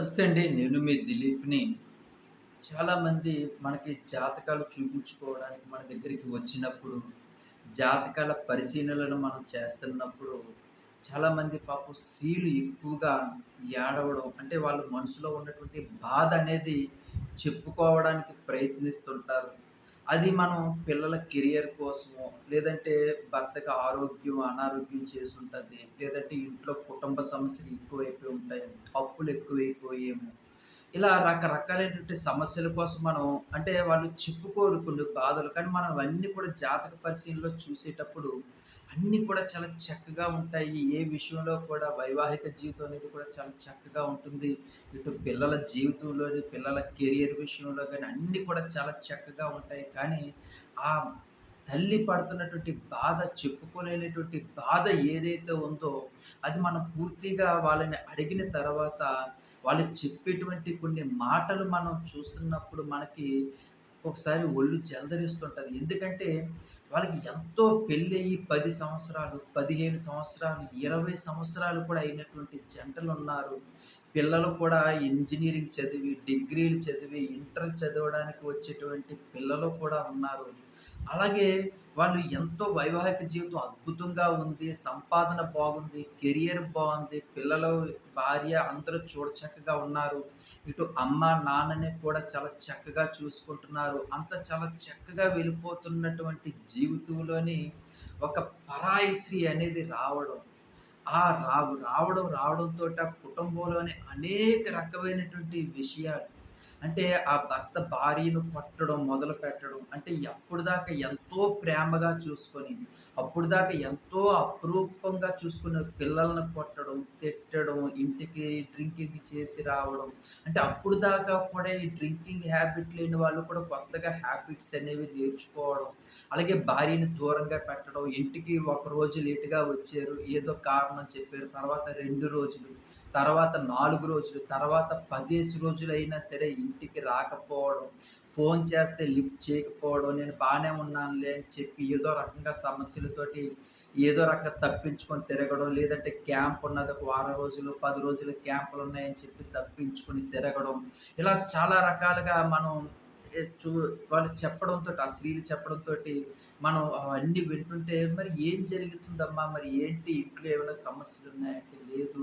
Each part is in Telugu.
నమస్తే అండి. నేను మీ దిలీప్‌ని. చాలామంది మనకి జాతకాలు చూపించుకోవడానికి మన దగ్గరికి వచ్చినప్పుడు, జాతకాల పరిశీలనలు మనం చేస్తున్నప్పుడు, చాలామంది పాపం స్త్రీలు ఎక్కువగా ఏడవడం అంటే వాళ్ళ మనసులో ఉన్నటువంటి బాధ అనేది చెప్పుకోవడానికి ప్రయత్నిస్తుంటారు. అది మనం పిల్లల కెరియర్ కోసమో, లేదంటే భర్తకి ఆరోగ్యం, అనారోగ్యం చేసి ఉంటుంది లేదంటే ఇంట్లో కుటుంబ సమస్యలు ఎక్కువైపోయి ఉంటాయి. అప్పులు ఎక్కువైపోయేమో. ఇలా రకరకాలైనటువంటి సమస్యల కోసం మనం అంటే వాళ్ళు చెప్పుకోరు కొన్ని బాధలు. కానీ మనం అవన్నీ కూడా జాతక పరిశీలనలో చూసేటప్పుడు అన్నీ కూడా చాలా చక్కగా ఉంటాయి. ఏ విషయంలో కూడా వైవాహిక జీవితం అనేది కూడా చాలా చక్కగా ఉంటుంది. ఇటు పిల్లల జీవితంలోని పిల్లల కెరియర్ విషయంలో కానీ అన్నీ కూడా చాలా చక్కగా ఉంటాయి. కానీ ఆ తల్లి పడుతున్నటువంటి బాధ చెప్పుకోలేనటువంటి బాధ ఏదైతే ఉందో అది మనం పూర్తిగా వాళ్ళని అడిగిన తర్వాత వాళ్ళు చెప్పేటువంటి కొన్ని మాటలు మనం చూస్తున్నప్పుడు మనకి ఒకసారి ఒళ్ళు చెలదరిస్తుంటుంది ఎందుకంటే వాళ్ళకి ఎంతో పెళ్ళయి పది సంవత్సరాలు, 15 సంవత్సరాలు, 20 సంవత్సరాలు కూడా అయినటువంటి జంటలు ఉన్నారు పిల్లలు కూడా ఇంజనీరింగ్ చదివి, డిగ్రీలు చదివి, ఇంటర్ చదవడానికి వచ్చేటువంటి పిల్లలు కూడా ఉన్నారు. అలాగే వాళ్ళు ఎంతో వైవాహిక జీవితం అద్భుతంగా ఉంది. సంపాదన బాగుంది. కెరియర్ బాగుంది పిల్లలు, భార్య అందరూ చూడచక్కగా ఉన్నారు. ఇటు అమ్మ, నాన్నని కూడా చాలా చక్కగా చూసుకుంటున్నారు. అంత చాలా చక్కగా వెళ్ళిపోతున్నటువంటి జీవితంలోని ఒక పరాయి స్త్రీ అనేది రావడం. ఆ రావు రావడం రావడంతో కుటుంబంలోని అనేక రకమైనటువంటి విషయాలు అంటే ఆ భర్త భార్యను కొట్టడం మొదలు పెట్టడం అంటే అప్పటిదాకా ఎంతో ప్రేమగా చూసుకొని, అప్పుడు దాకా ఎంతో అపురూపంగా చూసుకున్న పిల్లల్ని కొట్టడం, తిట్టడం, ఇంటికి డ్రింకింగ్ చేసి రావడం. అంటే అప్పుడు దాకా కూడా ఈ డ్రింకింగ్ హ్యాబిట్ లేని వాళ్ళు కూడా కొత్తగా హ్యాబిట్స్ అనేవి నేర్చుకోవడం. అలాగే భార్యని దూరంగా పెట్టడం. ఇంటికి ఒక రోజు లేటుగా వచ్చారు. ఏదో కారణం చెప్పారు. తర్వాత రెండు రోజులు. తర్వాత నాలుగు రోజులు, తర్వాత 10 రోజులైనా సరే ఇంటికి రాకపోవడం, ఫోన్ చేస్తే లిఫ్ట్ చేయకపోవడం, నేను బాగానే ఉన్నానులే అని చెప్పి ఏదో రకంగా సమస్యలతోటి ఏదో రకంగా తప్పించుకొని తిరగడం, లేదంటే క్యాంప్ ఉన్నది ఒక వారం రోజులు, పది రోజులు క్యాంపులు ఉన్నాయని చెప్పి తప్పించుకొని తిరగడం. ఇలా చాలా రకాలుగా మనం చూ వాళ్ళు చెప్పడంతో ఆ స్త్రీలు చెప్పడంతో మనం అవన్నీ వింటుంటే మరి ఏం జరుగుతుందమ్మా? మరి ఏంటి ఇంట్లో ఏమైనా సమస్యలు ఉన్నాయంటే లేదు.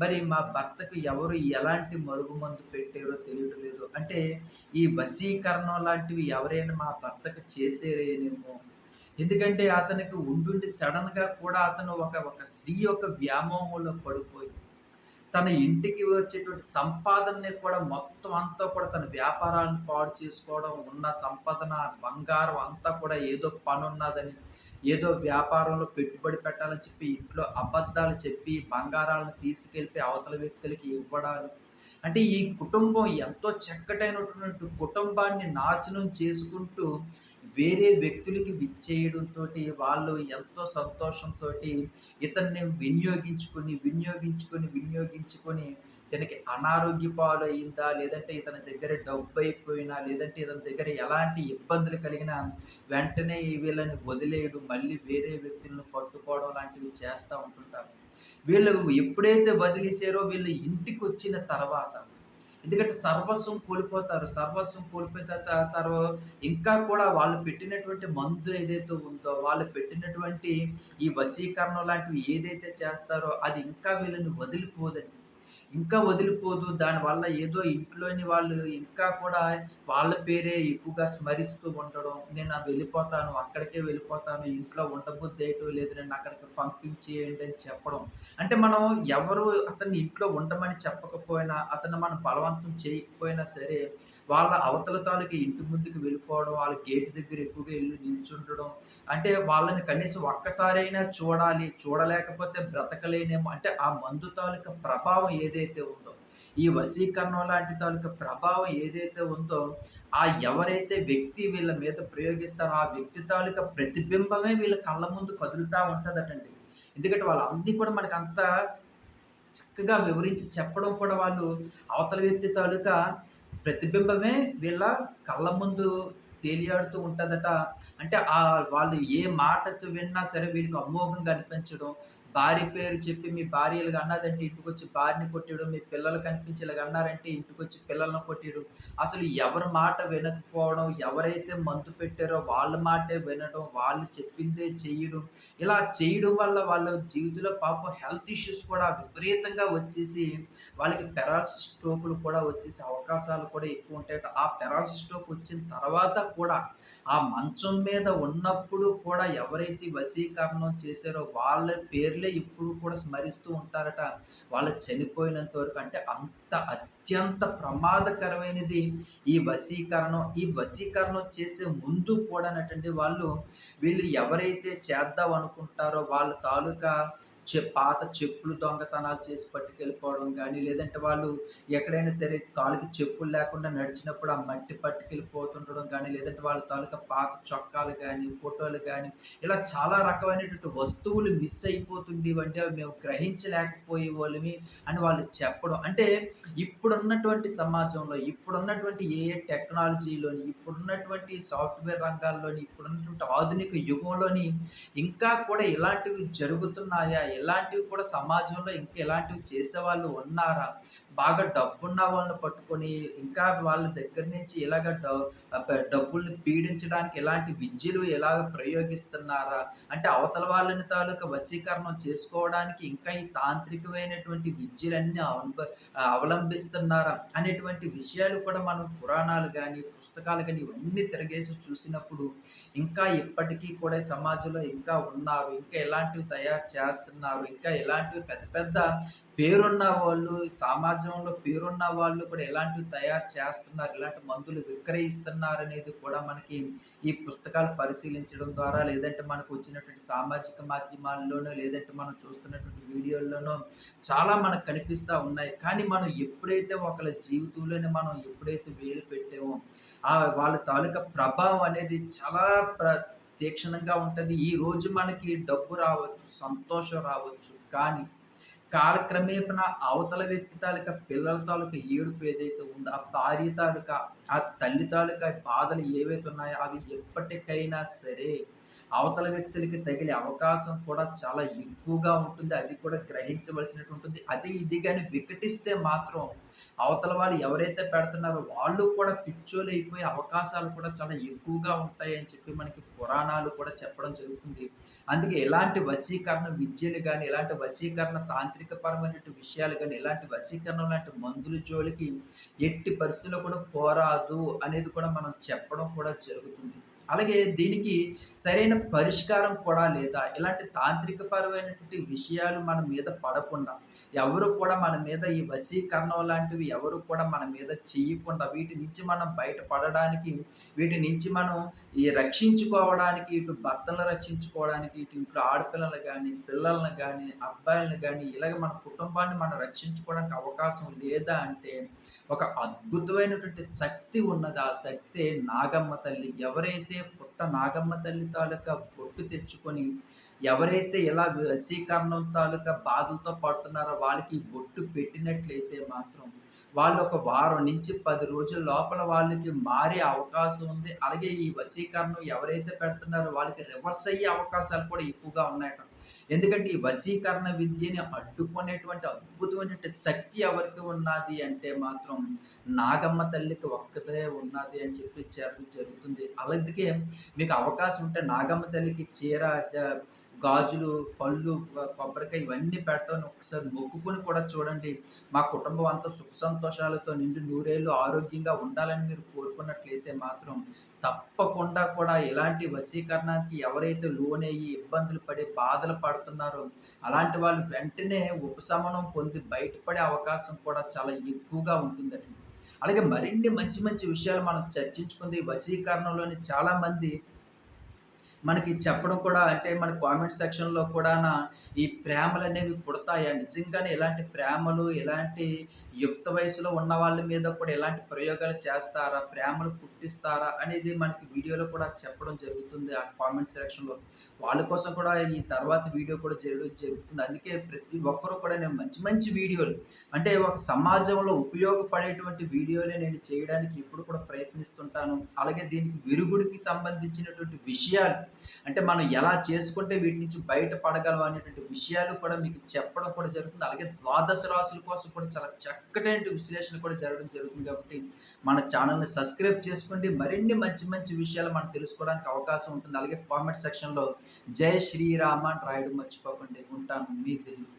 మరి మా భర్తకు ఎవరు ఎలాంటి మరుగుమందు పెట్టారో తెలియటం లేదు. అంటే ఈ వశీకరణం లాంటివి ఎవరైనా మా భర్తకు చేసేరేనేమో. ఎందుకంటే అతనికి ఉండుండి సడన్గా కూడా అతను ఒక ఒక స్త్రీ యొక్క వ్యామోహంలో పడిపోయి, తన ఇంటికి వచ్చేటువంటి సంపాదనని కూడా మొత్తం అంతా కూడా తన వ్యాపారాలను పాడు చేసుకోవడం, ఉన్న సంపాదన, బంగారం అంతా కూడా ఏదో పనున్నదని ఏదో వ్యాపారంలో పెట్టుబడి పెట్టాలని చెప్పి ఇంట్లో అబద్ధాలు చెప్పి బంగారాలను తీసుకెళ్ళి అవతల వ్యక్తులకి ఇవ్వడాలు. అంటే ఈ కుటుంబం ఎంతో చక్కటైనటువంటి కుటుంబాన్ని నాశనం చేసుకుంటూ వేరే వ్యక్తులకి విచ్చేయడంతో వాళ్ళు ఎంతో సంతోషంతో ఇతన్ని వినియోగించుకొని, వినియోగించుకొని, వినియోగించుకొని ఇతనికి అనారోగ్య పాలయిందా? లేదంటే ఇతని దగ్గర డబ్బు అయిపోయినా లేదంటే ఇతని దగ్గర ఎలాంటి ఇబ్బందులు కలిగినా వెంటనే వీళ్ళని వదిలేయడం, మళ్ళీ వేరే వ్యక్తులను పట్టుకోవడం లాంటివి చేస్తూ ఉంటుంటారు. వీళ్ళు ఎప్పుడైతే వదిలేసారో వీళ్ళు ఇంటికి వచ్చిన తర్వాత ఎందుకంటే సర్వస్వం కోల్పోతారు. సర్వస్వం కోల్పోయిన తర్వాత ఇంకా కూడా వాళ్ళు పెట్టినటువంటి మందు ఏదైతే ఉందో, వాళ్ళు పెట్టినటువంటి ఈ వశీకరణం లాంటివి ఏదైతే చేస్తారో అది ఇంకా వీళ్ళని వదిలిపోదండి. ఇంకా వదిలిపోదు. దానివల్ల ఏదో ఇంట్లోని వాళ్ళు ఇంకా కూడా వాళ్ళ పేరే ఎక్కువగా స్మరిస్తూ ఉండడం. నేను అది వెళ్ళిపోతాను, అక్కడికే వెళ్ళిపోతాను, ఇంట్లో ఉండబుద్ధేయటం లేదు, అక్కడికి పంపించేయండి అని చెప్పడం. అంటే మనం ఎవరు అతన్ని ఇంట్లో ఉండమని చెప్పకపోయినా, అతన్ని మనం బలవంతం చేయకపోయినా సరే, వాళ్ళ అవతల తాలూకా ఇంటి ముందుకు వెళ్ళిపోవడం, వాళ్ళ గేట్ దగ్గర ఎక్కువగా వెళ్ళి నిల్చుండడం. అంటే వాళ్ళని కనీసం ఒక్కసారైనా చూడాలి, చూడలేకపోతే బ్రతకలేనేమో అంటే ఆ మందు తాలూకా ప్రభావం ఏదైతే ఉందో, ఈ వశీకరణం లాంటి తాలూకా ప్రభావం ఏదైతే ఉందో, ఆ ఎవరైతే వ్యక్తి వీళ్ళ మీద ప్రయోగిస్తారో ఆ వ్యక్తి తాలూకా ప్రతిబింబమే వీళ్ళ కళ్ళ ముందు కదులుతూ ఉంటుందటండి ఎందుకంటే వాళ్ళన్నీ కూడా మనకంత చక్కగా వివరించి చెప్పడం కూడా వాళ్ళు అవతల వ్యక్తి తాలూకా ప్రతిబింబమే వీళ్ళ కళ్ళ ముందు తేలియాడుతూ ఉంటుందట అంటే ఆ వాళ్ళు ఏ మాట విన్నా సరే వీళ్ళకి అమోఘంగా అనిపించడం. భార్య పేరు చెప్పి మీ భార్యలుగా అన్నదంటే ఇంటికొచ్చి భార్యని కొట్టేయడం, మీ పిల్లలు కనిపించేలాగా అన్నారంటే ఇంటికొచ్చి పిల్లల్ని కొట్టేయడం. అసలు ఎవరి మాట వినకపోవడం, ఎవరైతే మందు పెట్టారో వాళ్ళ మాటే వినడం, వాళ్ళు చెప్పిందే చేయడం ఇలా చేయడం వల్ల వాళ్ళ జీవితంలో పాపం హెల్త్ ఇష్యూస్ కూడా విపరీతంగా వచ్చేసి వాళ్ళకి పెరాలసిస్ స్ట్రోకులు కూడా వచ్చేసే అవకాశాలు కూడా ఎక్కువ ఉంటాయి ఆ పెరాలసిస్ స్ట్రోక్ వచ్చిన తర్వాత కూడా ఆ మంచం మీద ఉన్నప్పుడు కూడా ఎవరైతే వశీకరణం చేశారో వాళ్ళ పేర్లే ఇప్పుడు కూడా స్మరిస్తూ ఉంటారట. వాళ్ళు చనిపోయినంత వరకు. అంటే అంత అత్యంత ప్రమాదకరమైనది ఈ వశీకరణం. ఈ వశీకరణం చేసే ముందు కూడానటండి వాళ్ళు వీళ్ళు ఎవరైతే చేద్దాం అనుకుంటారో వాళ్ళ తాలూకా పాత చెప్పులు దొంగతనాలు చేసి పట్టుకెళ్ళిపోవడం కానీ లేదంటే వాళ్ళు ఎక్కడైనా సరే కాలుకి చెప్పులు లేకుండా నడిచినప్పుడు ఆ మట్టి పట్టుకెళ్ళిపోతుండడం కానీ లేదంటే వాళ్ళ తాలూకా పాత చొక్కాలు కానీ ఫోటోలు కానీ ఇలా చాలా రకమైనటువంటి వస్తువులు మిస్ అయిపోతుండేవంటే అవి మేము గ్రహించలేకపోయే గ్రహించలేకపోయేవాళ్ళమి అని వాళ్ళు చెప్పడం. అంటే ఇప్పుడున్నటువంటి సమాజంలో, ఇప్పుడున్నటువంటి ఏఐ టెక్నాలజీలోని, ఇప్పుడున్నటువంటి సాఫ్ట్‌వేర్ రంగాల్లోని, ఇప్పుడున్నటువంటి ఆధునిక యుగంలోని ఇంకా కూడా ఇలాంటివి జరుగుతున్నాయా? ఇలాంటివి కూడా సమాజంలో ఇంకా ఇలాంటివి చేసేవాళ్ళు ఉన్నారా? బాగా డబ్బున్న వాళ్ళని పట్టుకొని ఇంకా వాళ్ళ దగ్గర నుంచి ఇలాగ డ డబ్బుల్ని పీడించడానికి ఇలాంటి విద్యలు ఎలాగ ప్రయోగిస్తున్నారా? అంటే అవతల వాళ్ళని తాలూకా వశీకరణం చేసుకోవడానికి ఇంకా ఈ తాంత్రికమైనటువంటి విద్యలన్నీ అవలంబ అవలంబిస్తున్నారా? అనేటువంటి విషయాలు కూడా మనం పురాణాలు కానీ పుస్తకాలు కానీ ఇవన్నీ తిరగేసి చూసినప్పుడు ఇంకా ఇప్పటికీ కూడా సమాజంలో ఇంకా ఉన్నారు. ఇంకా ఎలాంటివి తయారు చేస్తున్నారు. ఇంకా ఎలాంటివి పెద్ద పెద్ద పేరున్న వాళ్ళు సమాజంలో పేరున్న వాళ్ళు కూడా ఎలాంటివి తయారు చేస్తున్నారు. ఇలాంటి మందులు విక్రయిస్తున్నారు అనేది కూడా మనకి ఈ పుస్తకాలు పరిశీలించడం ద్వారా లేదంటే మనకు వచ్చినటువంటి సామాజిక మాధ్యమాల్లోనో లేదంటే మనం చూస్తున్నటువంటి వీడియోల్లోనో చాలా మనకు కనిపిస్తూ ఉన్నాయి. కానీ మనం ఎప్పుడైతే ఒకళ్ళ జీవితంలోనే మనం ఎప్పుడైతే వేలు పెట్టామో ఆ వాళ్ళ తాలూకా ప్రభావం అనేది చాలా ప్రత్యక్షణంగా ఉంటది ఈ ఈరోజు మనకి డబ్బు రావచ్చు, సంతోషం రావచ్చు. కానీ కాలక్రమేపణ అవతల వ్యక్తి తాలూకా పిల్లల తాలూకా ఏడుపు ఏదైతే ఉందో, ఆ భార్య తాలూకా, ఆ తల్లి తాలూకా బాధలు ఏవైతే ఉన్నాయో అవి ఎప్పటికైనా సరే అవతల వ్యక్తులకి తగిలే అవకాశం కూడా చాలా ఎక్కువగా ఉంటుంది. అది కూడా గ్రహించవలసినట్టు ఉంటుంది. అది ఇది కానీ వికటిస్తే మాత్రం అవతల వాళ్ళు ఎవరైతే పెడుతున్నారో వాళ్ళు కూడా పిచ్చోలు అయిపోయే అవకాశాలు కూడా చాలా ఎక్కువగా ఉంటాయని చెప్పి మనకి పురాణాలు కూడా చెప్పడం జరుగుతుంది. అందుకే ఎలాంటి వశీకరణ విద్యలు కానీ ఎలాంటి వశీకరణ తాంత్రిక పరమైనటు విషయాలు కానీ ఎలాంటి వశీకరణ లాంటి మందుల జోలికి ఎట్టి పరిస్థితుల్లో కూడా పోరాదు అనేది కూడా మనం చెప్పడం కూడా జరుగుతుంది. అలాగే దీనికి సరైన పరిష్కారం కూడా లేదా? ఇలాంటి తాంత్రిక పరమైనటువంటి విషయాలు మన మీద పడకుండా, ఎవరు కూడా మన మీద ఈ వశీకరణం లాంటివి ఎవరు కూడా మన మీద చేయకుండా వీటి నుంచి మనం బయటపడడానికి, వీటి నుంచి మనం ఈ రక్షించుకోవడానికి, ఇటు భర్తలను రక్షించుకోవడానికి, ఇటు ఇంట్లో ఆడపిల్లలు కానీ పిల్లల్ని కానీ అబ్బాయిలను కానీ ఇలాగ మన కుటుంబాన్ని మనం రక్షించుకోవడానికి అవకాశం లేదా అంటే, ఒక అద్భుతమైనటువంటి శక్తి ఉన్నది. ఆ శక్తే నాగమ్మ తల్లి. ఎవరైతే పుట్ట నాగమ్మ తల్లి తాలూకా బొట్టు తెచ్చుకొని, ఎవరైతే ఇలా వశీకరణం తాలూకా బాధలతో పడుతున్నారో వాళ్ళకి బొట్టు పెట్టినట్లయితే మాత్రం, వాళ్ళు ఒక వారం నుంచి పది రోజుల లోపల వాళ్ళకి మారే అవకాశం ఉంది. అలాగే ఈ వశీకరణం ఎవరైతే పెడుతున్నారో వాళ్ళకి రివర్స్ అయ్యే అవకాశాలు కూడా ఎక్కువగా ఉన్నాయట. ఎందుకంటే ఈ వశీకరణ విద్యని అడ్డుకునేటువంటి అద్భుతమైనటువంటి శక్తి ఎవరికి ఉన్నాది అంటే మాత్రం నాగమ్మ తల్లికి ఒక్కదే ఉన్నది అని చెప్పి చెప్పడం జరుగుతుంది. అలాగే మీకు అవకాశం ఉంటే నాగమ్మ తల్లికి చీర, గాజులు, పళ్ళు, కొబ్బరికాయ ఇవన్నీ పెడతాను. ఒకసారి మొక్కుకుని కూడా చూడండి. మా కుటుంబం అంతా సుఖ సంతోషాలతో నిండు నూరేళ్ళు ఆరోగ్యంగా ఉండాలని మీరు కోరుకున్నట్లయితే మాత్రం తప్పకుండా కూడా ఇలాంటి వశీకరణానికి ఎవరైతే లోనయ్యి ఇబ్బందులు పడి బాధలు పడుతున్నారో, అలాంటి వాళ్ళు వెంటనే ఉపశమనం పొంది బయటపడే అవకాశం కూడా చాలా ఎక్కువగా ఉంటుందండి. అలాగే మరిన్ని మంచి మంచి విషయాలు మనం చర్చించుకుంది. వశీకరణలోని చాలామంది మనకి చెప్పడం కూడా అంటే మన కామెంట్ సెక్షన్‌లో కూడా ఈ ప్రేమలు అనేవి పుడతాయా? నిజంగానే ఇలాంటి ప్రేమలు, ఇలాంటి యుక్త వయసులో ఉన్న వాళ్ళ మీద కూడా ఇలాంటి ప్రయోగాలు చేస్తారా? ప్రేమలు పుట్టిస్తారా? అనేది మనకి వీడియోలో కూడా చెప్పడం జరుగుతుంది. ఆ కామెంట్ సెక్షన్‌లో. వాళ్ళ కోసం కూడా ఈ తర్వాత వీడియో కూడా జరగడం జరుగుతుంది. అందుకే ప్రతి ఒక్కరు కూడా నేను మంచి మంచి వీడియోలు అంటే ఒక సమాజంలో ఉపయోగపడేటువంటి వీడియోలే నేను చేయడానికి ఎప్పుడు కూడా ప్రయత్నిస్తుంటాను. అలాగే దీనికి విరుగుడికి సంబంధించినటువంటి విషయాలు అంటే మనం ఎలా చేసుకుంటే వీటి నుంచి బయటపడగలం అనేటువంటి విషయాలు కూడా మీకు చెప్పడం కూడా జరుగుతుంది. అలాగే ద్వాదశ రాశుల కోసం కూడా చాలా చక్కటి విశ్లేషణ కూడా జరగడం జరుగుతుంది కాబట్టి మన ఛానల్‌ని సబ్స్క్రైబ్ చేసుకోండి. మరిన్ని మంచి మంచి విషయాలు మనం తెలుసుకోవడానికి అవకాశం ఉంటుంది. అలాగే కామెంట్ సెక్షన్‌లో జై శ్రీరామ అని రాయడం మర్చిపోకండి. ఉంటాను. మీ తెలుగు